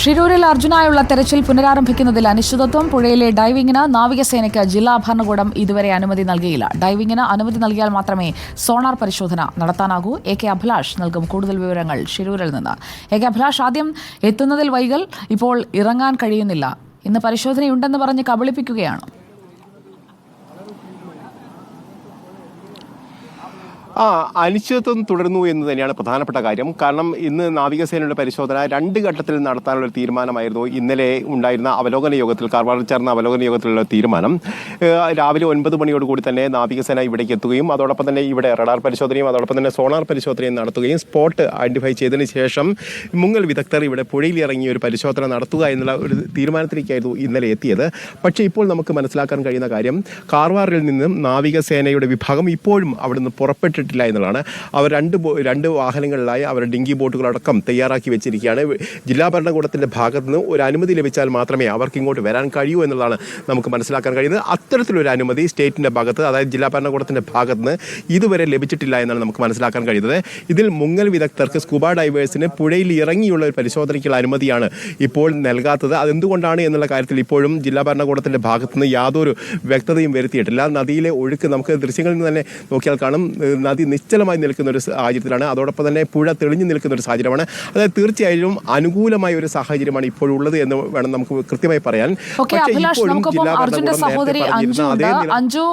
ഷിരൂരിൽ അർജുനായുള്ള തെരച്ചിൽ പുനരാരംഭിക്കുന്നതിൽ അനിശ്ചിതത്വം. പുഴയിലെ ഡൈവിംഗിന് നാവികസേനയ്ക്ക് ജില്ലാ ഭരണകൂടം ഇതുവരെ അനുമതി നൽകിയില്ല. ഡൈവിംഗിന് അനുമതി നൽകിയാൽ മാത്രമേ സോണാർ പരിശോധന നടത്താനാകൂ. എ കെ അഭിലാഷ് നൽകും കൂടുതൽ വിവരങ്ങൾ ഷിരൂരിൽ നിന്ന്. എ കെ അഭിലാഷ് ആദ്യം എത്തുന്നതിൽ വൈകൽ ഇപ്പോൾ ഇറങ്ങാൻ കഴിയുന്നില്ല. ഇന്ന് പരിശോധനയുണ്ടെന്ന് പറഞ്ഞ് കബളിപ്പിക്കുകയാണ്. ആ അനിശ്ചിതത്വം തുടരുന്നു എന്ന് തന്നെയാണ് പ്രധാനപ്പെട്ട കാര്യം. കാരണം ഇന്ന് നാവികസേനയുടെ പരിശോധന രണ്ട് ഘട്ടത്തിൽ നടത്താനുള്ള തീരുമാനമായിരുന്നു. ഇന്നലെ ഉണ്ടായിരുന്ന അവലോകന യോഗത്തിൽ കാർവാറിൽ ചേർന്ന അവലോകന യോഗത്തിലുള്ള തീരുമാനം. രാവിലെ ഒൻപത് മണിയോടുകൂടി തന്നെ നാവികസേന ഇവിടേക്ക് എത്തുകയും അതോടൊപ്പം തന്നെ ഇവിടെ റഡാർ പരിശോധനയും അതോടൊപ്പം തന്നെ സോണാർ പരിശോധനയും നടത്തുകയും സ്പോട്ട് ഐഡന്റിഫൈ ചെയ്തതിന് ശേഷം മുങ്ങൽ വിദഗ്ധർ ഇവിടെ പുഴയിൽ ഇറങ്ങി ഒരു പരിശോധന നടത്തുക എന്നുള്ള ഒരു തീരുമാനത്തിലേക്കായിരുന്നു ഇന്നലെ എത്തിയത്. പക്ഷേ ഇപ്പോൾ നമുക്ക് മനസ്സിലാക്കാൻ കഴിയുന്ന കാര്യം കാർവാറിൽ നിന്നും നാവികസേനയുടെ വിഭാഗം ഇപ്പോഴും അവിടുന്ന് പുറപ്പെട്ടിട്ടില്ല എന്നുള്ളതാണ്. അവർ രണ്ട് രണ്ട് വാഹനങ്ങളിലായി അവർ ഡിങ്കി ബോട്ടുകളടക്കം തയ്യാറാക്കി വെച്ചിരിക്കുകയാണ്. ജില്ലാ ഭരണകൂടത്തിന്റെ ഭാഗത്ത് നിന്ന് ഒരു അനുമതി ലഭിച്ചാൽ മാത്രമേ അവർക്ക് ഇങ്ങോട്ട് വരാൻ കഴിയൂ എന്നുള്ളതാണ് നമുക്ക് മനസ്സിലാക്കാൻ കഴിയുന്നത്. അത്തരത്തിലൊരു അനുമതി സ്റ്റേറ്റിന്റെ ഭാഗത്ത് അതായത് ജില്ലാ ഭരണകൂടത്തിന്റെ ഭാഗത്ത് നിന്ന് ഇതുവരെ ലഭിച്ചിട്ടില്ല എന്നാണ് നമുക്ക് മനസ്സിലാക്കാൻ കഴിയുന്നത്. ഇതിൽ മുങ്ങൽ വിദഗ്ധർക്ക് സ്കൂബ ഡൈവേഴ്സിന് പുഴയിൽ ഇറങ്ങിയുള്ള ഒരു പരിശോധനയ്ക്കുള്ള അനുമതിയാണ് ഇപ്പോൾ നൽകാത്തത്. അതെന്തുകൊണ്ടാണ് എന്നുള്ള കാര്യത്തിൽ ഇപ്പോഴും ജില്ലാ ഭരണകൂടത്തിന്റെ ഭാഗത്തുനിന്ന് യാതൊരു വ്യക്തതയും വരുത്തിയിട്ടില്ല. നദിയിലെ ഒഴുക്ക് നമുക്ക് ദൃശ്യങ്ങളിൽ നിന്ന് തന്നെ നോക്കിയാൽ കാണും. ഏഹ് നദി നിശ്ചലമായി നിൽക്കുന്ന ഒരു സാഹചര്യത്തിലാണ്. അതോടൊപ്പം തന്നെ പുഴ തെളിഞ്ഞു നിൽക്കുന്ന ഒരു സാഹചര്യമാണ്. അതായത് തീർച്ചയായും അനുകൂലമായ ഒരു സാഹചര്യമാണ് ഇപ്പോഴുള്ളത് എന്ന് വേണം നമുക്ക് കൃത്യമായി പറയാൻ. അർജുന്റെ സഹോദരി അഞ്ജു അതേ അഞ്ജു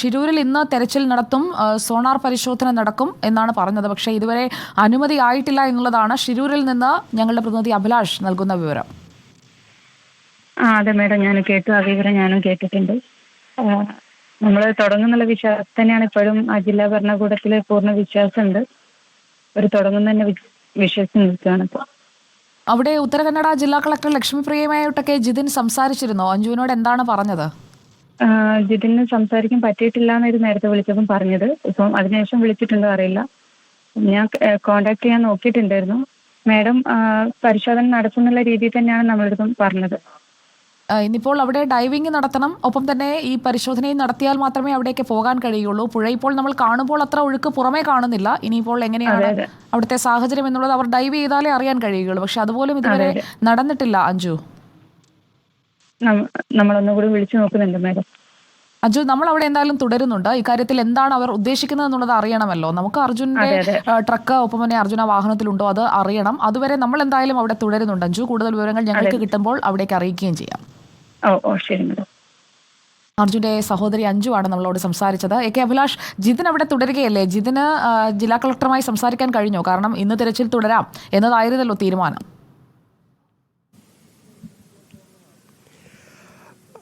ഷിരൂരിൽ ഇന്ന് തെരച്ചിൽ നടത്തും. സോണാർ പരിശോധന നടക്കും എന്നാണ് പറഞ്ഞത്. പക്ഷേ ഇതുവരെ അനുമതി ആയിട്ടില്ല എന്നുള്ളതാണ് ഷിരൂരിൽ നിന്ന് ഞങ്ങളുടെ പ്രതിനിധി അഭിലാഷ് നൽകുന്ന വിവരം. ആ അതെ മേഡം. ഞാൻ കേട്ടു ആ വിവരം ഞാനും കേട്ടിട്ടുണ്ട്. നമ്മൾ തുടങ്ങുന്നുള്ള വിശ്വാസം തന്നെയാണ് ഇപ്പോഴും ആ ജില്ലാ ഭരണകൂടത്തിൽ പൂർണ വിശ്വാസമുണ്ട്. ഒരു തുടങ്ങുന്ന തന്നെ വിശ്വസിച്ച് നിൽക്കുകയാണ് ഇപ്പോൾ അവിടെ ഉത്തര കന്നഡ ജില്ലാ കളക്ടർ ലക്ഷ്മിപ്രിയമായിട്ടൊക്കെ ജിതിൻ സംസാരിച്ചിരുന്നോ? അഞ്ജുവിനോട് എന്താണ് പറഞ്ഞത്? ജിതിന് സംസാരിക്കാൻ പറ്റിയിട്ടില്ല എന്നൊരു നേരത്തെ വിളിച്ചപ്പം പറഞ്ഞത്. ഇപ്പം അതിനുശേഷം വിളിച്ചിട്ടുണ്ടോ അറിയില്ല. ഞാൻ കോണ്ടാക്ട് ചെയ്യാൻ നോക്കിയിട്ടുണ്ടായിരുന്നു. മാഡം പരിശോധന നടത്തുന്നുള്ള രീതിയിൽ തന്നെയാണ് നമ്മളടുത്തും പറഞ്ഞത്. ഇന്നിപ്പോൾ അവിടെ ഡൈവിംഗ് നടത്തണം. ഒപ്പം തന്നെ ഈ പരിശോധനയും നടത്തിയാൽ മാത്രമേ അവിടേക്ക് പോകാൻ കഴിയുള്ളൂ. പുഴ ഇപ്പോൾ നമ്മൾ കാണുമ്പോൾ അത്ര ഒഴുക്ക് പുറമേ കാണുന്നില്ല. ഇനിയിപ്പോൾ എങ്ങനെയാണ്. അവിടുത്തെ സാഹചര്യം എന്നുള്ളത് അവർ ഡൈവ് ചെയ്താലേ അറിയാൻ കഴിയുകയുള്ളൂ. പക്ഷെ അതുപോലും ഇതുവരെ നടന്നിട്ടില്ല അഞ്ജു. നമ്മളൊന്നുകൂടി വിളിച്ചു നോക്കുന്നുണ്ട് മാഡം. അജു നമ്മൾ അവിടെ എന്തായാലും തുടരുന്നുണ്ട്. ഇക്കാര്യത്തിൽ എന്താണ് അവർ ഉദ്ദേശിക്കുന്നത് എന്നുള്ളത് അറിയണമല്ലോ. നമുക്ക് അർജുന്റെ അതെ. ട്രക്ക് ഒപ്പം തന്നെ അർജുന വാഹനത്തിലുണ്ടോ അത് അറിയണം. അതുവരെ നമ്മൾ എന്തായാലും അവിടെ തുടരുന്നുണ്ട് അഞ്ജു. കൂടുതൽ വിവരങ്ങൾ ഞങ്ങൾക്ക് കിട്ടുമ്പോൾ അവിടേക്ക് അറിയിക്കുകയും ചെയ്യാം. ഓ ഓ അർജുന്റെ സഹോദരി അഞ്ജു ആണ് നമ്മളോട് സംസാരിച്ചത്. എ കെ അഭിലാഷ് ജിതിൻ അവിടെ തുടരുകയല്ലേ? ജിതിന് ജില്ലാ കളക്ടറുമായി സംസാരിക്കാൻ കഴിഞ്ഞോ? കാരണം ഇന്ന് തിരച്ചിൽ തുടരാം എന്നതായിരുന്നല്ലോ തീരുമാനം.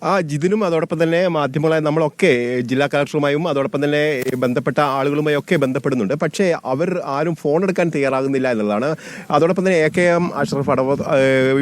ആ ജിതിനും അതോടൊപ്പം തന്നെ മാധ്യമങ്ങളായ നമ്മളൊക്കെ ജില്ലാ കളക്ടറുമായും അതോടൊപ്പം തന്നെ ബന്ധപ്പെട്ട ആളുകളുമായി ഒക്കെ ബന്ധപ്പെടുന്നുണ്ട്. പക്ഷേ അവർ ആരും ഫോൺ എടുക്കാൻ തയ്യാറാകുന്നില്ല എന്നുള്ളതാണ്. അതോടൊപ്പം തന്നെ എ കെ എം അഷ്റഫ് അടവ്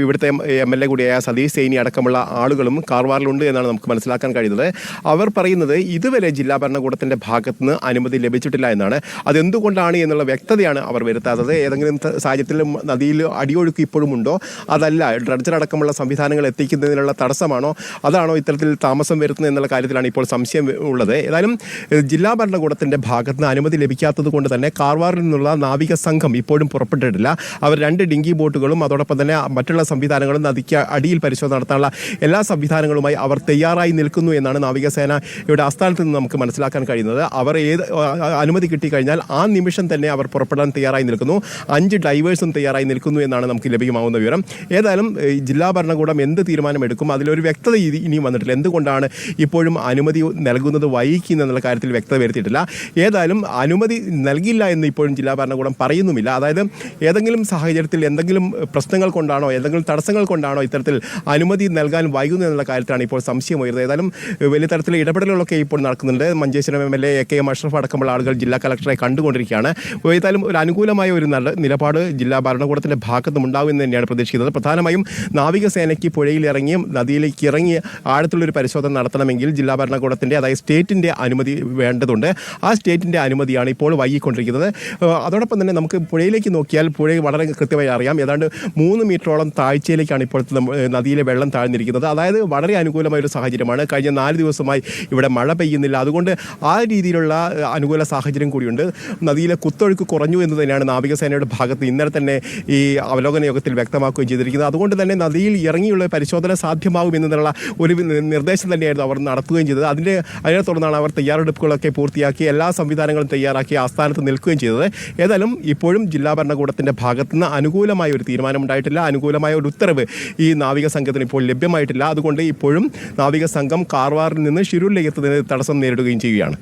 ഇവിടുത്തെ എം എൽ എ കൂടിയായ സതീഷ് സൈനി അടക്കമുള്ള ആളുകളും കാർവാറിലുണ്ട് എന്നാണ് നമുക്ക് മനസ്സിലാക്കാൻ കഴിയുന്നത്. അവർ പറയുന്നത് ഇതുവരെ ജില്ലാ ഭരണകൂടത്തിന്റെ ഭാഗത്തുനിന്ന് അനുമതി ലഭിച്ചിട്ടില്ല എന്നാണ്. അതെന്തുകൊണ്ടാണ് എന്നുള്ള വ്യക്തതയാണ് അവർ വരുത്താത്തത്. ഏതെങ്കിലും സാഹചര്യത്തിൽ നദിയിൽ അടിയൊഴുക്ക് ഇപ്പോഴും ഉണ്ടോ? അതല്ല ഡ്രഡ്ജർ അടക്കമുള്ള സംവിധാനങ്ങൾ എത്തിക്കുന്നതിനുള്ള തടസ്സമാണോ? അതാണോ ഇത്തരത്തിൽ താമസം വരുത്തുന്നത് എന്നുള്ള കാര്യത്തിലാണ് ഇപ്പോൾ സംശയം ഉള്ളത്. ഏതായാലും ജില്ലാ ഭരണകൂടത്തിന്റെ ഭാഗത്ത് നിന്ന് അനുമതി ലഭിക്കാത്തത് കൊണ്ട് തന്നെ കാർവാറിൽ നിന്നുള്ള നാവിക സംഘം ഇപ്പോഴും പുറപ്പെട്ടിട്ടില്ല. അവർ രണ്ട് ഡിങ്കി ബോട്ടുകളും അതോടൊപ്പം തന്നെ മറ്റുള്ള സംവിധാനങ്ങളും നദിക്ക് അടിയിൽ പരിശോധന നടത്താനുള്ള എല്ലാ സംവിധാനങ്ങളുമായി അവർ തയ്യാറായി നിൽക്കുന്നു എന്നാണ് നാവികസേന ഇവിടെ ആസ്ഥാനത്ത് നിന്ന് നമുക്ക് മനസ്സിലാക്കാൻ കഴിയുന്നത്. അവർ ഏത് അനുമതി കിട്ടിക്കഴിഞ്ഞാൽ ആ നിമിഷം തന്നെ അവർ പുറപ്പെടാൻ തയ്യാറായി നിൽക്കുന്നു. അഞ്ച് ഡൈവേഴ്സും തയ്യാറായി നിൽക്കുന്നു എന്നാണ് നമുക്ക് ലഭ്യമാവുന്ന വിവരം. ഏതായാലും ജില്ലാ ഭരണകൂടം എന്ത് തീരുമാനമെടുക്കും അതിലൊരു വ്യക്തത ഇനി- ഇനിയും വന്നിട്ടില്ല. എന്തുകൊണ്ടാണ് ഇപ്പോഴും അനുമതി നൽകുന്നത് വൈകിക്കുന്നത് എന്നുള്ള കാര്യത്തിൽ വ്യക്തത വരുത്തിയിട്ടില്ല. ഏതായാലും അനുമതി നൽകില്ല എന്ന് ഇപ്പോഴും ജില്ലാ ഭരണകൂടം പറയുന്നുമില്ല. അതായത് ഏതെങ്കിലും സാഹചര്യത്തിൽ എന്തെങ്കിലും പ്രശ്നങ്ങൾ കൊണ്ടാണോ എന്തെങ്കിലും തടസ്സങ്ങൾ കൊണ്ടാണോ ഇത്തരത്തിൽ അനുമതി നൽകാൻ വൈകുന്നു എന്നുള്ള കാര്യത്തിലാണ് ഇപ്പോൾ സംശയം ഉയർന്നത് ഏതായാലും വലിയ തരത്തിലുള്ള ഇടപെടലുകളൊക്കെ ഇപ്പോൾ നടക്കുന്നുണ്ട്. Manjeshwaram M L A K M Ashraf അടക്കമുള്ള ആളുകൾ ജില്ലാ കളക്ടറെ കണ്ടുകൊണ്ടിരിക്കുകയാണ്. ഏതായാലും ഒരു അനുകൂലമായ ഒരു നല്ല നിലപാട് ജില്ലാ ഭരണകൂടത്തിന്റെ ഭാഗത്തും ഉണ്ടാകുമെന്ന് തന്നെയാണ് പ്രതീക്ഷിക്കുന്നത്. പ്രധാനമായും നാവികസേനയ്ക്ക് പുഴയിൽ ഇറങ്ങി നദിയിലേക്ക് ഇറങ്ങി ആഴത്തുള്ളൊരു പരിശോധന നടത്തണമെങ്കിൽ ജില്ലാ ഭരണകൂടത്തിന്റെ അതായത് സ്റ്റേറ്റിന്റെ അനുമതി വേണ്ടതുണ്ട്. ആ സ്റ്റേറ്റിന്റെ അനുമതിയാണ് ഇപ്പോൾ വൈകിക്കൊണ്ടിരിക്കുന്നത്. അതോടൊപ്പം തന്നെ നമുക്ക് പുഴയിലേക്ക് നോക്കിയാൽ പുഴ വളരെ കൃത്യമായി അറിയാം. ഏതാണ്ട് മൂന്ന് മീറ്ററോളം താഴ്ചയിലേക്കാണ് ഇപ്പോഴത്തെ നദിയിലെ വെള്ളം താഴ്ന്നിരിക്കുന്നത്. അതായത് വളരെ അനുകൂലമായ ഒരു സാഹചര്യമാണ്. കഴിഞ്ഞ നാല് ദിവസമായി ഇവിടെ മഴ പെയ്യുന്നില്ല. അതുകൊണ്ട് ആ രീതിയിലുള്ള അനുകൂല സാഹചര്യം കൂടിയുണ്ട്. നദിയിലെ കുത്തൊഴുക്ക് കുറഞ്ഞു എന്ന് തന്നെയാണ് നാവികസേനയുടെ ഭാഗത്ത് ഇന്നലെ തന്നെ ഈ അവലോകന യോഗത്തിൽ വ്യക്തമാക്കുകയും ചെയ്തിരിക്കുന്നത്. അതുകൊണ്ട് തന്നെ നദിയിൽ ഇറങ്ങിയുള്ള പരിശോധന സാധ്യമാകും എന്നുള്ള ഒരു നിർദ്ദേശം തന്നെയായിരുന്നു അവർ നടത്തുകയും ചെയ്തത്. അതിന്റെ അതിനെ തുടർന്നാണ് അവർ തയ്യാറെടുപ്പുകളൊക്കെ പൂർത്തിയാക്കി എല്ലാ സംവിധാനങ്ങളും തയ്യാറാക്കി ആസ്ഥാനത്ത് നിൽക്കുകയും ചെയ്തത്. ഏതായാലും ഇപ്പോഴും ജില്ലാ ഭരണകൂടത്തിന്റെ ഭാഗത്തു നിന്ന് അനുകൂലമായ ഒരു തീരുമാനമുണ്ടായിട്ടില്ല. അനുകൂലമായ ഒരു ഉത്തരവ് ഈ നാവിക സംഘത്തിന് ഇപ്പോൾ ലഭ്യമായിട്ടില്ല. അതുകൊണ്ട് ഇപ്പോഴും നാവിക സംഘം കാർവാറിൽ നിന്ന് ഷിരൂരിലേക്ക് എത്തുന്നതിന് തടസ്സം നേരിടുകയും ചെയ്യുകയാണ്.